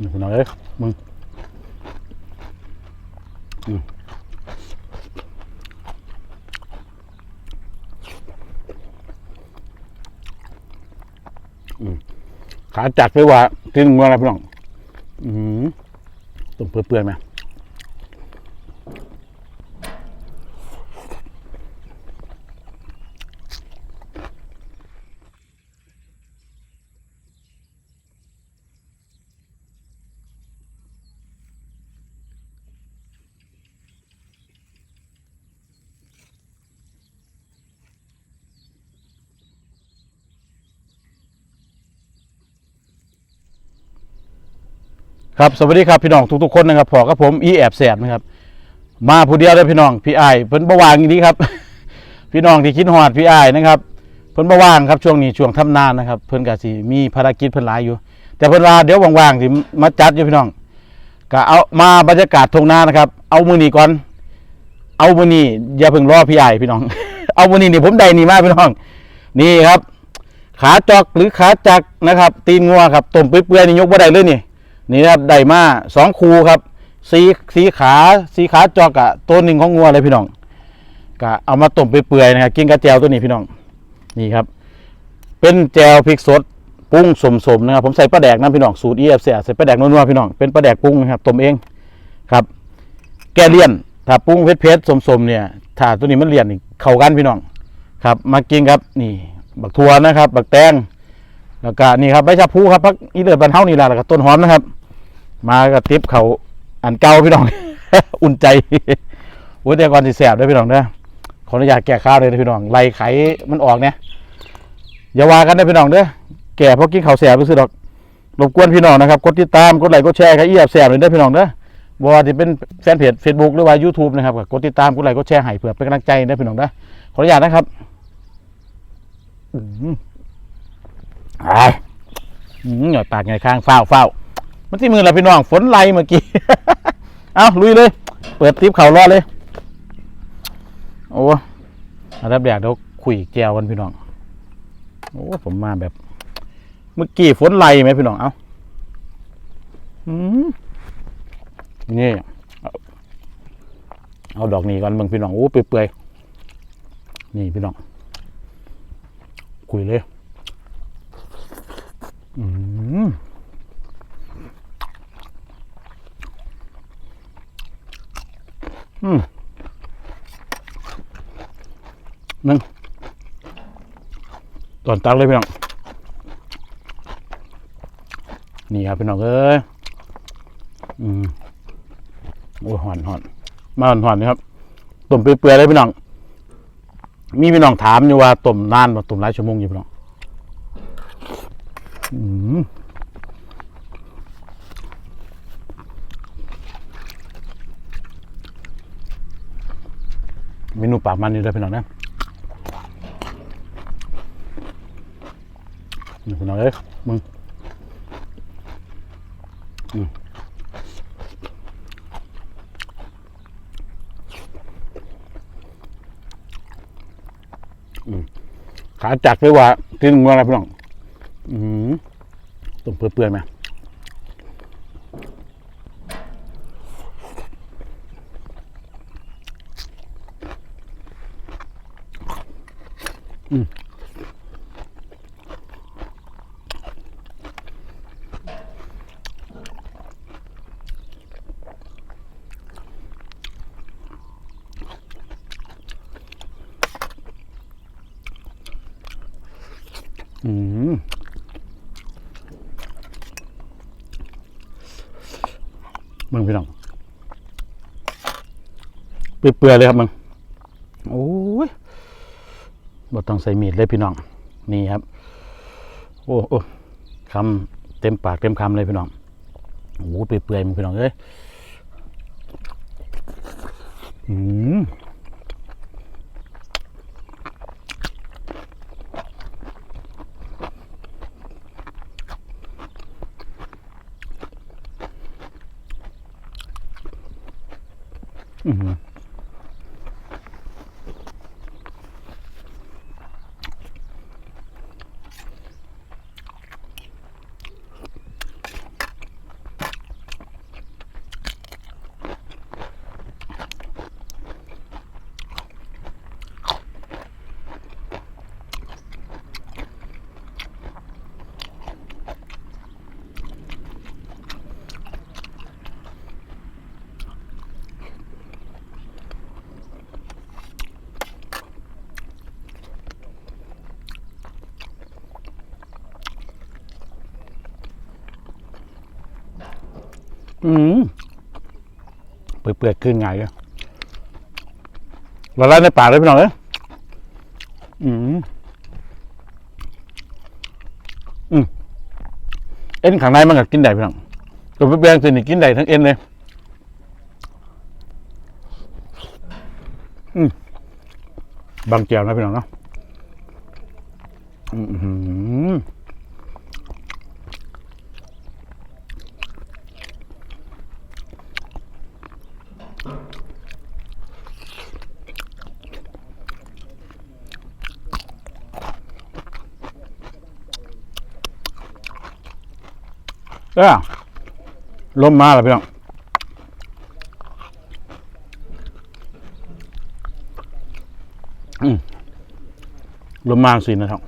นี่คุณน้องเอ้ยมึงขาจัดไปว่ากินงัวอะไรพี่น้อง อืมต้มเปื่อยๆไหม ครับสวัสดีครับพี่น้องทุกๆคนนะครับพอกับผมอีแอบแสบนะครับ มาผู้เดียวเลยพี่น้องพี่ไอเพิ่นบ่ว่างอย่างนี้ครับ พี่น้องที่คิดฮอดพี่ไอนะครับเพิ่นบ่ว่างครับช่วงนี้ช่วงทำนานนะครับเพิ่นก็สิมีภารกิจเพิ่นหลายอยู่ แต่เพิ่นว่าเดี๋ยวว่างๆสิมาจัดอยู่พี่น้องก็เอามาบรรยากาศทงนานะครับ เอามือนี้ก่อน เอามือนี้อย่าเพิ่งรอพี่ไอพี่น้อง เอามือนี้นี่ผมได้นี่มาพี่น้อง นี่ครับ ขาจอกหรือขาจักนะครับ ตีนงัวครับต้มเปื่อยๆนี่ยกบ่ได้เลยนี่ นี่นะครับได้มาสองคูครับสีสีขาสีขาจอกอะตัวหนึ่งของงัวเลยพี่น้องก็เอามาต้มเปื่อยๆนะครับกินกับแจวตัวนี้พี่น้องนี่ครับ เป็นแจวพริกสดปรุงสมๆนะครับผมใส่ปลาแดกนะพี่น้องสูตรเอฟเใส่ปลาแดกนัวๆพี่น้องเป็นปลาแดกปรุงนะครับต้มเองครับ แกเลี่ยนถ้าปรุงเผ็ดๆสมๆเนี่ยถ้าตัวนี้มันเลี่ยนนี่เข้ากันพี่น้องครับ มากินครับนี่บักทัวนะครับ บักแตงแล้วก็นี่ครับใบชะพูครับพักอีเลือดบันเท่านี่แหละแล้วก็ต้นหอมนะครับ มากระติบเขาอันเก่าพี่น้อง อุ่นใจโอ้ยแต่ก่อนสิแสบด้วยพี่น้องเด้อขออนุญาตแก้ข้าวเลยนะพี่น้องไล่ไขมันออกเนี่ยอย่าว่ากันนะพี่น้องเด้อแก่เพราะกินข้าวแสบไปซื้อดอกรบกวนพี่น้องนะครับกดติดตามกดไลค์กดแชร์ครับอีแอบแสบเลยเด้อพี่น้องเด้อบ่ว่าจะเป็นแฟนเพจ Facebook หรือว่า YouTube นะครับกดติดตามกดไลค์กดแชร์ให้เพื่อเป็นกำลังใจเด้อพี่น้องเด้อขออนุญาตนะครับอืมอ้าอืมหยอดปากไงข้างเฝ้าวฝ้า มันที่มือเราพี่น้องฝนไล่เมื่อกี้ เอาลุยเลย เปิดทิปเข่ารอดเลย โอ้รับแดกเดี๋ยวคุยแจวกันพี่น้อง โอ้ผมมาแบบ เมื่อกี้ฝนไล่ไหมพี่น้อง เอาอืมนี่เอาเอาดอกนี้ก่อนเบิ่งพี่น้องโอ้เปื่อยๆนี่พี่น้องคุยเลย อืม อืมหนึ่งตอนตักเลยพี่น้อง นี่ครับพี่น้องเอ้ย อืมโอ้ยหอนหอนมาหอนหอนนี่ครับต้มเปื่อยๆเลยพี่น้อง มีพี่น้องถามอยู่ว่าต้มนานบ่ต้มหลายชั่วโมงอยู่พี่น้อง อืม เมนูปากมันนี่เลยพี่น้องนะนี่พี่น้องเอ้ยมึงอืมขาจักเลยว่ากินงัวอะไรพี่น้อง อืมต้มเปื่อยๆไหม อืม มึงพี่น้องเปื่อยๆเลยครับมึงโอ้ยบดต้องใส่มีดเลยพี่น้อง นี่ครับ โอ้โอ้คำเต็มปากเต็มคำเลยพี่น้องโอ้โหเปื่อยๆมึงพี่น้องเอ้ยอืม อืม อืมเปื่อยเปื่อยๆขึ้นไงเลยละลายในปากเลยพี่น้องเอ้ยอืมอืมเอ็นข้างในมันก็กินได้พี่น้องตัวเปรี้ยวๆสินี่กินได้ทั้งเอ็นเลยอืมบางแก้วนะพี่น้องเนาะอืม อื้ออลมมาแล้วพี่น้องลมมาสินะครับ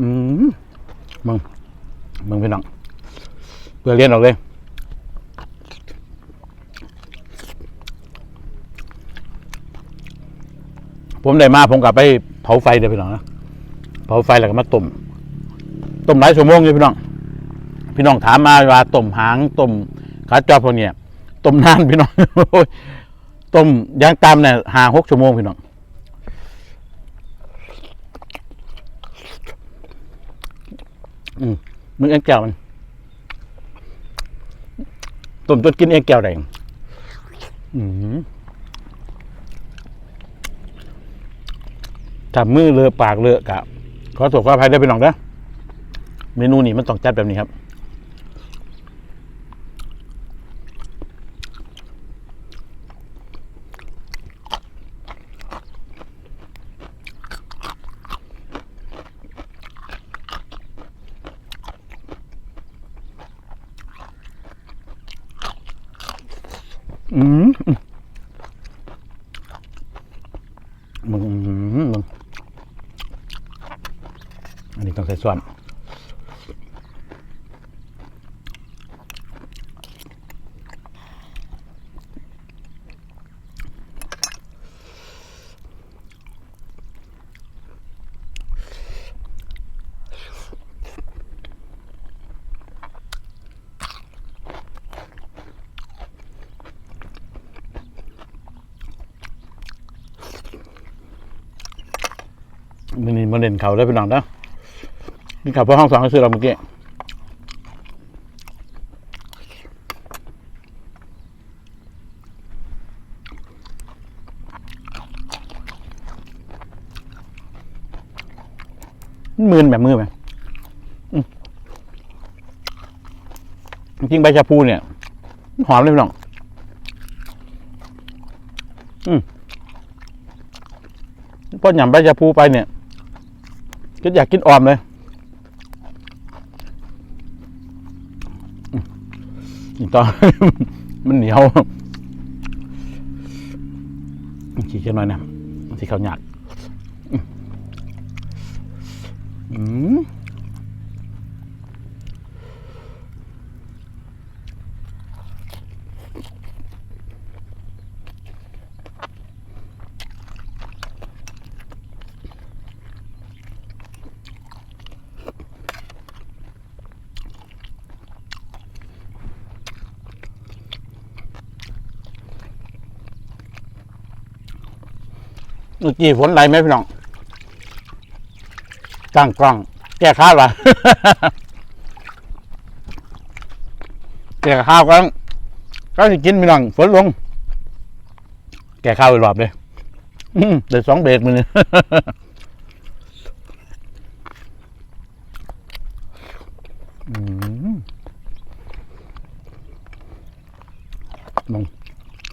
อืมมึงมึงพี่น้องเพื่อเรียนออกเลย ผมได้มาผมกลับไปเผาไฟเดี๋ยวพี่น้องนะเผาไฟแล้วก็มาต้มต้มหลายชั่วโมงเลยพี่น้อง พี่น้องถามมาว่าต้มหางต้มขาจอบพวกเนี้ยต้มนานพี่น้องโอ้ยต้มย่างตามเนี่ยหาหกชั่วโมงพี่น้องอืมมึงเอ็นแก้วมันต้มจนกินเอ็นแก้วแดงอืม ถ้ามือเลอะปากเลอะกะขอโทษขออภัยได้วยพี่น้องนะเมนูนี้มันต้องจัดแบบนี้ครับ อืมมึงมึงมึงอันนี้ต้องใส่ส่วน มาเล่นเขาได้เป็นหนังนะนี่ขับเพราะห้องสองก็ซื้อเราเมื่อกี้มืนแบบมือไหมจริงใบชาพูเนี่ย หอมเลยพี่น้อง อืมพอหยำใบชะพูไปเนี่ย ก็อยากกินออมเลยอีกตอน มันเหนียวขี้เกียจหน่อยนะที่เขาหยาดอืม เมื่อกี้ฝนไหลไหมพี่น้องตั้งกล้องแก้ข้าววะแก้ข้าวกันก็จะกินพี่น้องฝนลง แก้ข้าวอีกรอบเลยเดี๋ยวสองเบรกมืออืมมอง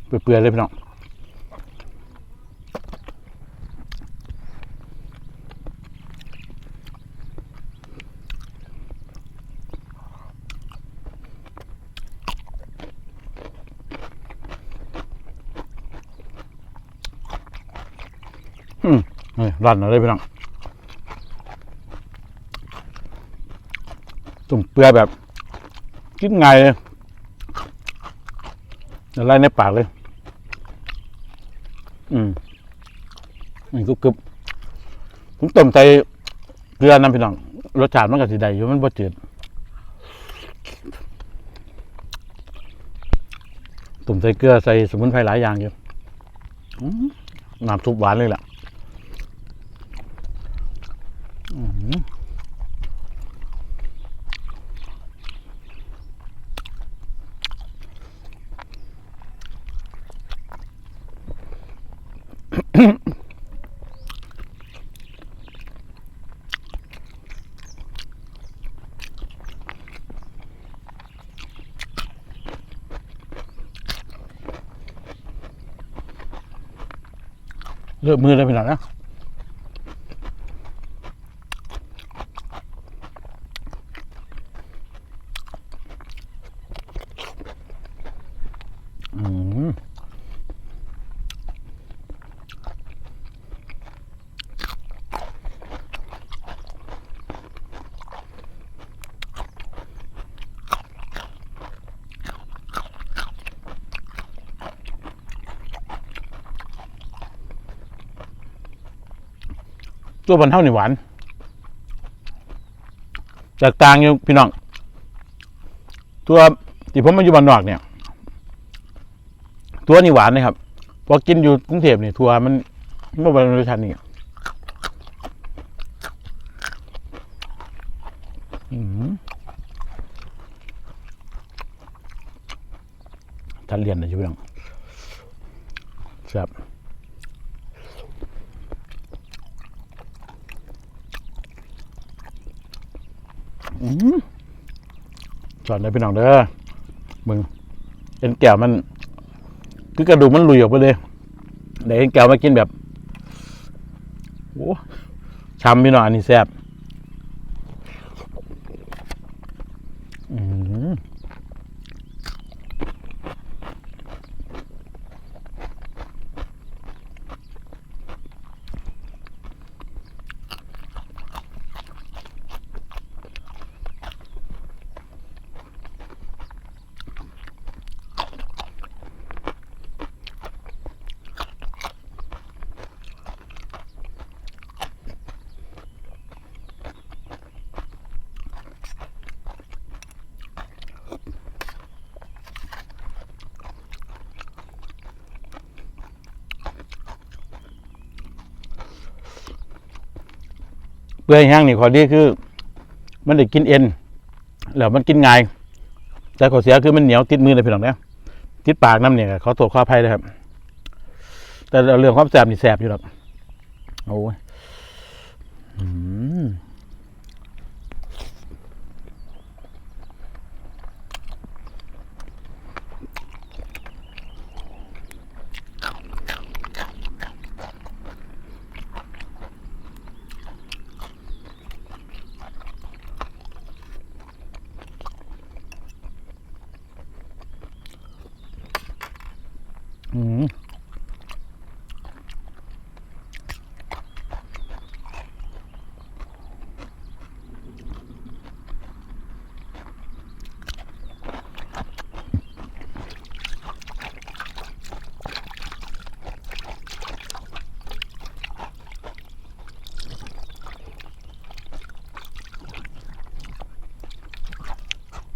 เปื่อยๆเลยพี่น้อง อืมนี่ รันอาเลยพี่น้องตุ่มเปลือยแบบกินไงายเลยอะไรในปากเลย อืมนี่กรุบกรึบผมต้มใส่เกลือน้ำพี่น้องรสชาติมันก็สิได้อยู่มันบ่จืดตุ่มใส่เกลือใส่สมุนไพรหลายอย่างอยู่น้ำซุปหวานเลยแหละอื้อหือ เลือกมือเลยพี่น้องนะอืม ตัวบันเท่านี่หวานแตกต่างอยู่พี่น้อง ตัวที่ผมมาอยู่บ้านนอกเนี่ย ตัวนี่หวานนะครับพอกินอยู่กรุงเทพนี่ทัวมันไม่เป็นรสชาตินี่อืมทันเรียนเลยใช่ไหมน้องแซ่บ สอนเลยพี่น้องเด้อมึงเอ็นแก้วมัน คือกระดูกมันหลุยออกไปเลยเดี๋ยวเอ็นแก้วมากินแบบโอ้ช้ำพี่น้องอันนี้แซ่บอืม เปื่อยแห้งนี่ข้อดีคือ มันได้กินเอ็นแล้วมันกินง่ายแต่ข้อเสียคือมันเหนียวติดมือเลยพี่น้องเนี่ยติดปากน้ำเนี่ยเขาตรวจข้อภัยนะครับ แต่เรื่องความแสบนี่แสบอยู่หรอกโอ้ย อืมอืม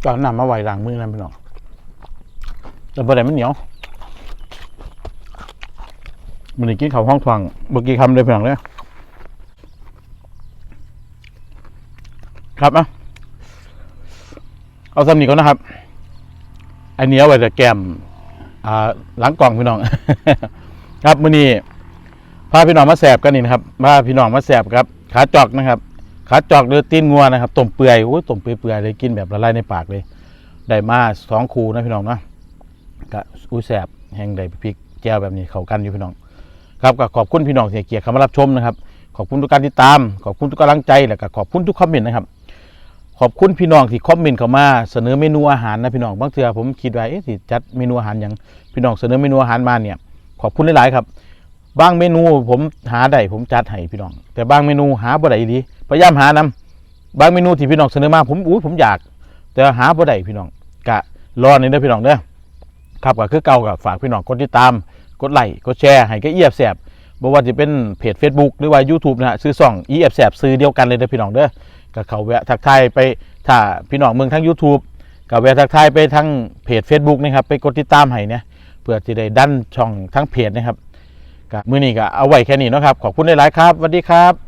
ก็นำมาไว้ล้างมือนั่นพี่น้องแต่ประเด็นมันเหนียว มันกินข้าวห้องทวังเมื่อกี้คำเลยเพียงเลยครับอะเอาสำนีก่อนนะครับอันนี้เอาไว้จะแกมอ่าหล้างกล่องพี่น้อง ครับมื้อนี้พาพี่น้องมาแสบกันนี่นะครับพาพี่น้องมาแสบครับ ขาจอกนะครับ ขาจอกหรือตีนงัวนะครับต้มเปื่อยโอ้ยต้มเปื่อยๆเลยกินแบบละลายในปากเลยได้มาสองคูนะพี่น้องนะก็อุ้ยแสบแห้งได้พริกแก้วแบบนี้เข้ากันอยู่พี่น้อง ครับก็ขอบคุณพี่น้องเสียเกียรติเข้ามารับชมนะครับ ขอบคุณทุกการติดตาม ขอบคุณทุกกำลังใจแล้วก็ขอบคุณทุกคอมเมนต์นะครับ ขอบคุณพี่น้องที่คอมเมนต์เข้ามาเสนอเมนูอาหารนะพี่น้องบางเทื่อผมคิดว่าเอ๊ะสิจัดเมนูอาหารอย่างพี่น้องเสนอเมนูอาหารมาเนี่ย ขอบคุณหลายๆครับบางเมนูผมหาได้ผมจัดให้พี่น้อง แต่บางเมนูหาบ่ได้ดีพยายามหานำบางเมนูที่พี่น้องเสนอมาผมอุ้ยผมอยาก แต่หาบ่ได้พี่น้องกะรอนี่เด้อพี่น้องเด้อครับก็คือเก่ากับฝากพี่น้องกดติดตาม กดไลค์กดแชร์ให้ก็เอียบแสบบ่ว่าจะเป็นเพจ Facebook หรือว่า YouTube นะฮะซื้อส่อง e f แสบซื้อเดียวกันเลยนะพี่น้องเด้อก็เขาแวะทักทายไปถ้าพี่น้องเมืองทั้ง YouTube ก็แวะทักทายไปทั้งเพจ Facebook นะครับไปกดติดตามให้เนี่ยเพื่อจะได้ดันช่องทั้งเพจนะครับก็มื้อนี้ก็เอาไว้แค่นี้เนาะครับขอบคุณหลายๆครับสวัสดีครับ